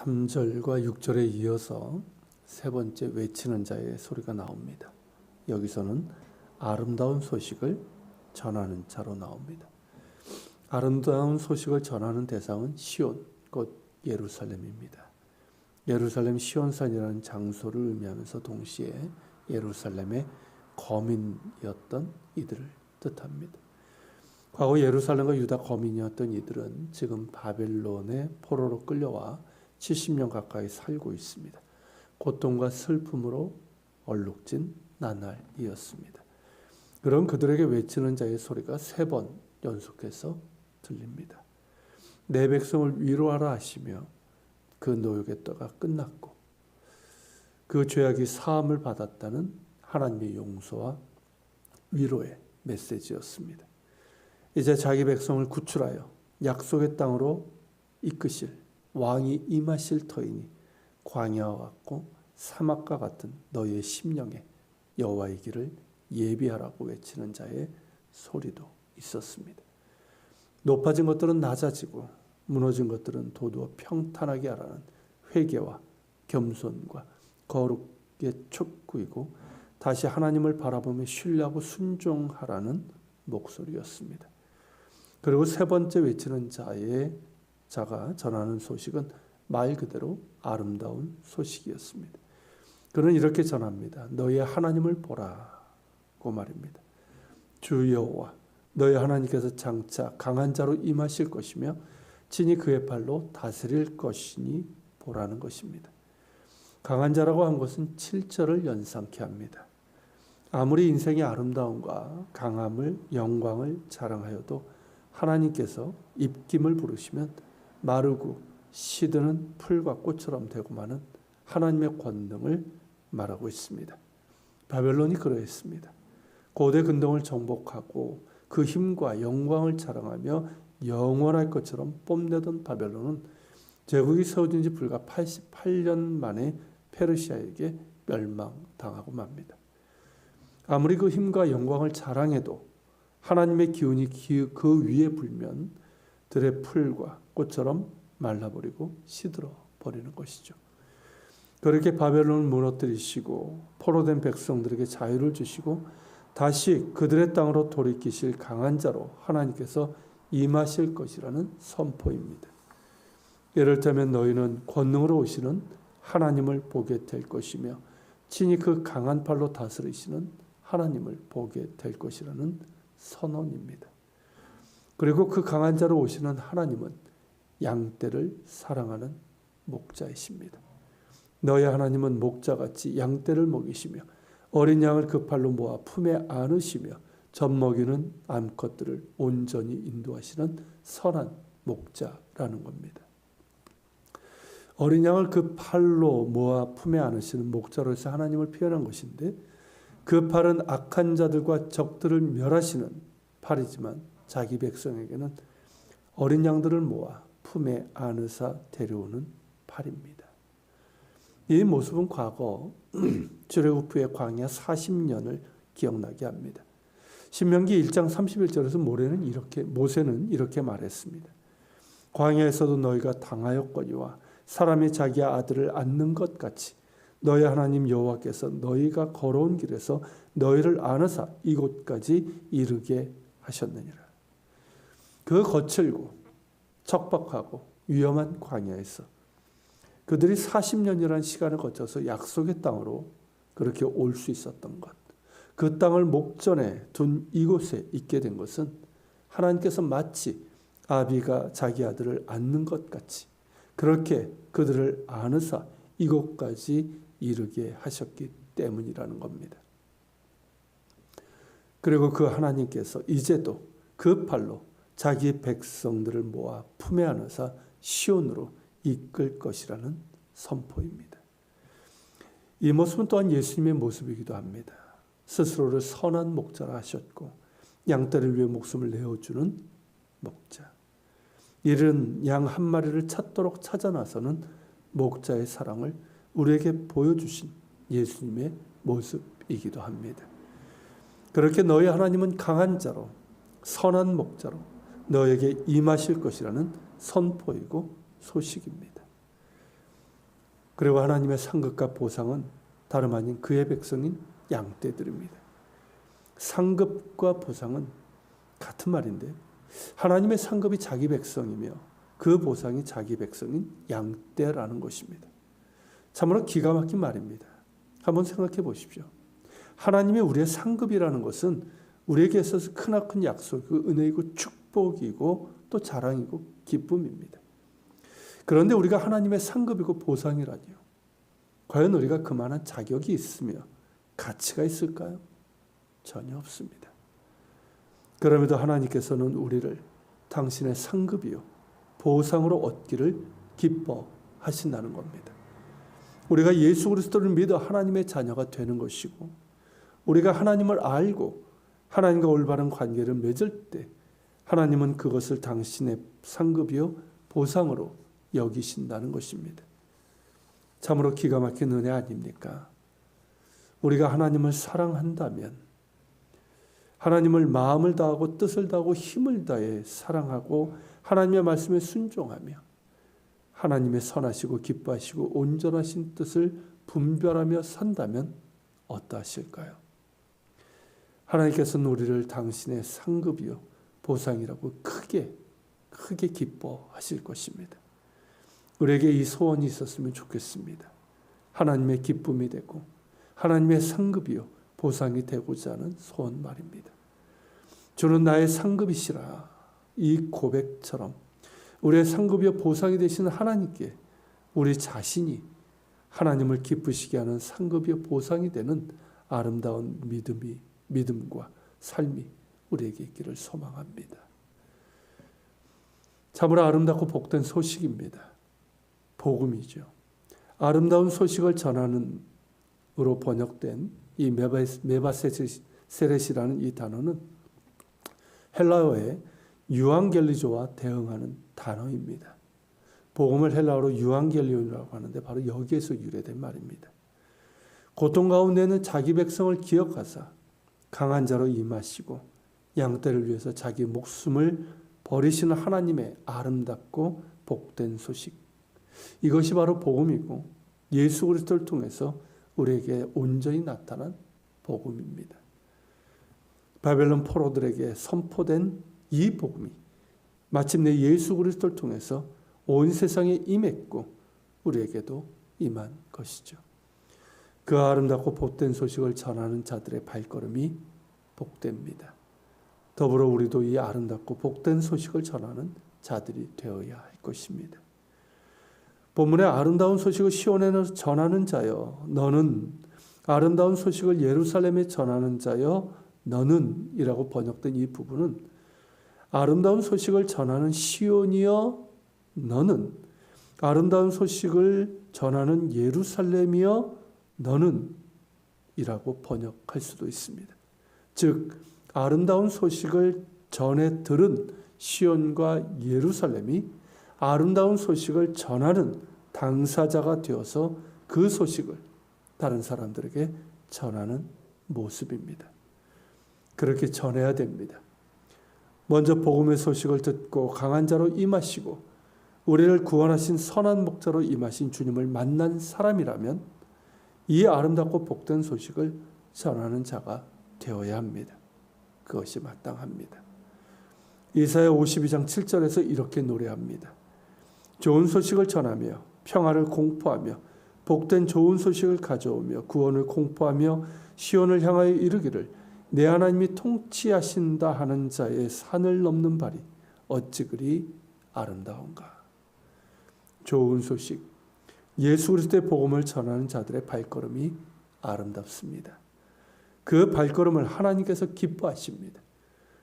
3절과 6절에 이어서 세 번째 외치는 자의 소리가 나옵니다. 여기서는 아름다운 소식을 전하는 자로 나옵니다. 아름다운 소식을 전하는 대상은 시온, 곧 예루살렘입니다. 예루살렘 시온산이라는 장소를 의미하면서 동시에 예루살렘의 거민이었던 이들을 뜻합니다. 과거 예루살렘과 유다 거민이었던 이들은 지금 바벨론의 포로로 끌려와 70년 가까이 살고 있습니다. 고통과 슬픔으로 얼룩진 나날이었습니다. 그런 그들에게 외치는 자의 소리가 세 번 연속해서 들립니다. 내 백성을 위로하라 하시며 그 노역의 때가 끝났고 그 죄악이 사함을 받았다는 하나님의 용서와 위로의 메시지였습니다. 이제 자기 백성을 구출하여 약속의 땅으로 이끄실 왕이 임하실 터이니 광야와 같고 사막과 같은 너의 심령에 여호와의 길을 예비하라고 외치는 자의 소리도 있었습니다. 높아진 것들은 낮아지고 무너진 것들은 도두어 평탄하게 하라는 회개와 겸손과 거룩의 촉구이고 다시 하나님을 바라보며 신뢰하고 순종하라는 목소리였습니다. 그리고 세 번째 외치는 자의 자가 전하는 소식은 말 그대로 아름다운 소식이었습니다. 그는 이렇게 전합니다. 너의 하나님을 보라고 말입니다. 주 여호와 너의 하나님께서 장차 강한 자로 임하실 것이며 친히 그의 팔로 다스릴 것이니 보라는 것입니다. 강한 자라고 한 것은 7절을 연상케 합니다. 아무리 인생의 아름다움과 강함을 영광을 자랑하여도 하나님께서 입김을 부르시면 마르고 시드는 풀과 꽃처럼 되고마는 하나님의 권능을 말하고 있습니다. 바벨론이 그러했습니다. 고대 근동을 정복하고 그 힘과 영광을 자랑하며 영원할 것처럼 뽐내던 바벨론은 제국이 세워진 지 불과 88년 만에 페르시아에게 멸망당하고 맙니다. 아무리 그 힘과 영광을 자랑해도 하나님의 기운이 그 위에 불면 들의 풀과 꽃처럼 말라버리고 시들어 버리는 것이죠. 그렇게 바벨론을 무너뜨리시고 포로된 백성들에게 자유를 주시고 다시 그들의 땅으로 돌이키실 강한 자로 하나님께서 임하실 것이라는 선포입니다. 이를테면 너희는 권능으로 오시는 하나님을 보게 될 것이며 친히 그 강한 팔로 다스리시는 하나님을 보게 될 것이라는 선언입니다. 그리고 그 강한 자로 오시는 하나님은 양떼를 사랑하는 목자이십니다. 너의 하나님은 목자같이 양떼를 먹이시며 어린 양을 그 팔로 모아 품에 안으시며 젖먹이는 암컷들을 온전히 인도하시는 선한 목자라는 겁니다. 어린 양을 그 팔로 모아 품에 안으시는 목자로서 하나님을 표현한 것인데 그 팔은 악한 자들과 적들을 멸하시는 팔이지만 자기 백성에게는 어린 양들을 모아 품에 안으사 데려오는 팔입니다. 이 모습은 과거 후의 광야 40년을 기억나게 합니다. 신명기 1장 31절에서 모세는 이렇게 모세는 이렇게 말했습니다. 광야에서도 너희가 당하였거니와 사람이 자기 아들을 안는 것 같이 너희 하나님 여호와께서 너희가 걸어온 길에서 너희를 안으사 이곳까지 이르게 하셨느니라. 그 거칠고 척박하고 위험한 광야에서 그들이 40년이라는 시간을 거쳐서 약속의 땅으로 그렇게 올 수 있었던 것. 그 땅을 목전에 둔 이곳에 있게 된 것은 하나님께서 마치 아비가 자기 아들을 안는 것 같이 그렇게 그들을 안으사 이곳까지 이르게 하셨기 때문이라는 겁니다. 그리고 그 하나님께서 이제도 그 팔로 자기 백성들을 모아 품에 안으사 시온으로 이끌 것이라는 선포입니다. 이 모습은 또한 예수님의 모습이기도 합니다. 스스로를 선한 목자라 하셨고 양떼를 위해 목숨을 내어주는 목자. 이른 양 한 마리를 찾도록 찾아 나서는 목자의 사랑을 우리에게 보여주신 예수님의 모습이기도 합니다. 그렇게 너희 하나님은 강한 자로 선한 목자로 너에게 임하실 것이라는 선포이고 소식입니다. 그리고 하나님의 상급과 보상은 다름 아닌 그의 백성인 양떼들입니다. 상급과 보상은 같은 말인데 하나님의 상급이 자기 백성이며 그 보상이 자기 백성인 양떼라는 것입니다. 참으로 기가 막힌 말입니다. 한번 생각해 보십시오. 하나님이 우리의 상급이라는 것은 우리에게 있어서 크나큰 약속이고 은혜이고 축복이고 또 자랑이고 기쁨입니다. 그런데 우리가 하나님의 상급이고 보상이라니요. 과연 우리가 그만한 자격이 있으며 가치가 있을까요? 전혀 없습니다. 그럼에도 하나님께서는 우리를 당신의 상급이요 보상으로 얻기를 기뻐하신다는 겁니다. 우리가 예수 그리스도를 믿어 하나님의 자녀가 되는 것이고 우리가 하나님을 알고 하나님과 올바른 관계를 맺을 때 하나님은 그것을 당신의 상급이요 보상으로 여기신다는 것입니다. 참으로 기가 막힌 은혜 아닙니까? 우리가 하나님을 사랑한다면 하나님을 마음을 다하고 뜻을 다하고 힘을 다해 사랑하고 하나님의 말씀에 순종하며 하나님의 선하시고 기뻐하시고 온전하신 뜻을 분별하며 산다면 어떠하실까요? 하나님께서는 우리를 당신의 상급이요 보상이라고 크게 크게 기뻐하실 것입니다. 우리에게 이 소원이 있었으면 좋겠습니다. 하나님의 기쁨이 되고 하나님의 상급이요 보상이 되고자 하는 소원 말입니다. 주는 나의 상급이시라 이 고백처럼 우리의 상급이요 보상이 되시는 하나님께 우리 자신이 하나님을 기쁘시게 하는 상급이요 보상이 되는 아름다운 믿음이 믿음과 삶이 우리에게 있기를 소망합니다. 참으로 아름답고 복된 소식입니다. 복음이죠. 아름다운 소식을 전하는 으로 번역된 이 메바세렛이라는 이 단어는 헬라어의 유앙겔리조와 대응하는 단어입니다. 복음을 헬라어로 유앙겔리온이라고 하는데 바로 여기에서 유래된 말입니다. 고통 가운데는 자기 백성을 기억하사 강한 자로 임하시고 양떼를 위해서 자기 목숨을 버리시는 하나님의 아름답고 복된 소식. 이것이 바로 복음이고 예수 그리스도를 통해서 우리에게 온전히 나타난 복음입니다. 바벨론 포로들에게 선포된 이 복음이 마침내 예수 그리스도를 통해서 온 세상에 임했고 우리에게도 임한 것이죠. 그 아름답고 복된 소식을 전하는 자들의 발걸음이 복됩니다. 더불어 우리도 이 아름답고 복된 소식을 전하는 자들이 되어야 할 것입니다. 본문의 아름다운 소식을 시온에 전하는 자여 너는 아름다운 소식을 예루살렘에 전하는 자여 너는 이라고 번역된 이 부분은 아름다운 소식을 전하는 시온이여 너는 아름다운 소식을 전하는 예루살렘이여 너는 이라고 번역할 수도 있습니다. 즉 아름다운 소식을 전해 들은 시온과 예루살렘이 아름다운 소식을 전하는 당사자가 되어서 그 소식을 다른 사람들에게 전하는 모습입니다. 그렇게 전해야 됩니다. 먼저 복음의 소식을 듣고 강한 자로 임하시고 우리를 구원하신 선한 목자로 임하신 주님을 만난 사람이라면 이 아름답고 복된 소식을 전하는 자가 되어야 합니다. 그것이 마땅합니다. 이사야 52장 7절에서 이렇게 노래합니다. 좋은 소식을 전하며 평화를 공포하며 복된 좋은 소식을 가져오며 구원을 공포하며 시온을 향하여 이르기를 내 하나님이 통치하신다 하는 자의 산을 넘는 발이 어찌 그리 아름다운가. 좋은 소식, 예수 그리스도의 복음을 전하는 자들의 발걸음이 아름답습니다. 그 발걸음을 하나님께서 기뻐하십니다.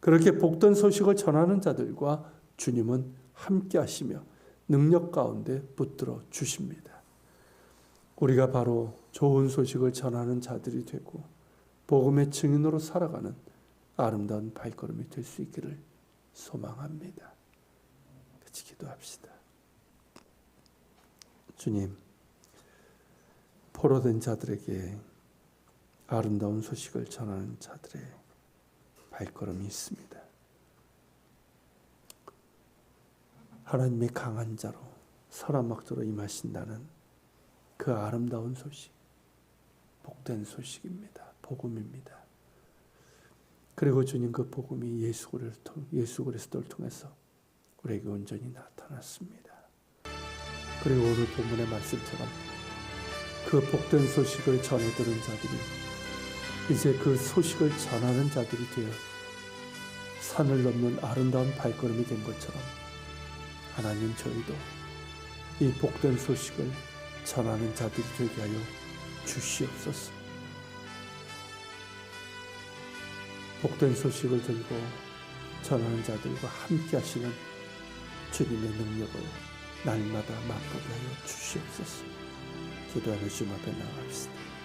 그렇게 복된 소식을 전하는 자들과 주님은 함께 하시며 능력 가운데 붙들어 주십니다. 우리가 바로 좋은 소식을 전하는 자들이 되고 복음의 증인으로 살아가는 아름다운 발걸음이 될 수 있기를 소망합니다. 같이 기도합시다. 주님, 포로된 자들에게 아름다운 소식을 전하는 자들의 발걸음이 있습니다. 하나님의 강한 자로 막자로 임하신다는 그 아름다운 소식, 복된 소식입니다. 복음입니다. 그리고 주님 그 복음이 예수 그리스도를 통해서 우리에게 온전히 나타났습니다. 그리고 오늘 본문의 말씀처럼 그 복된 소식을 전해 들은 자들이 이제 그 소식을 전하는 자들이 되어 산을 넘는 아름다운 발걸음이 된 것처럼 하나님 저희도 이 복된 소식을 전하는 자들이 되게 하여 주시옵소서. 복된 소식을 들고 전하는 자들과 함께 하시는 주님의 능력을 날마다 맛보게 하여 주시옵소서. 기도하는 주님 앞에 나가겠습니다.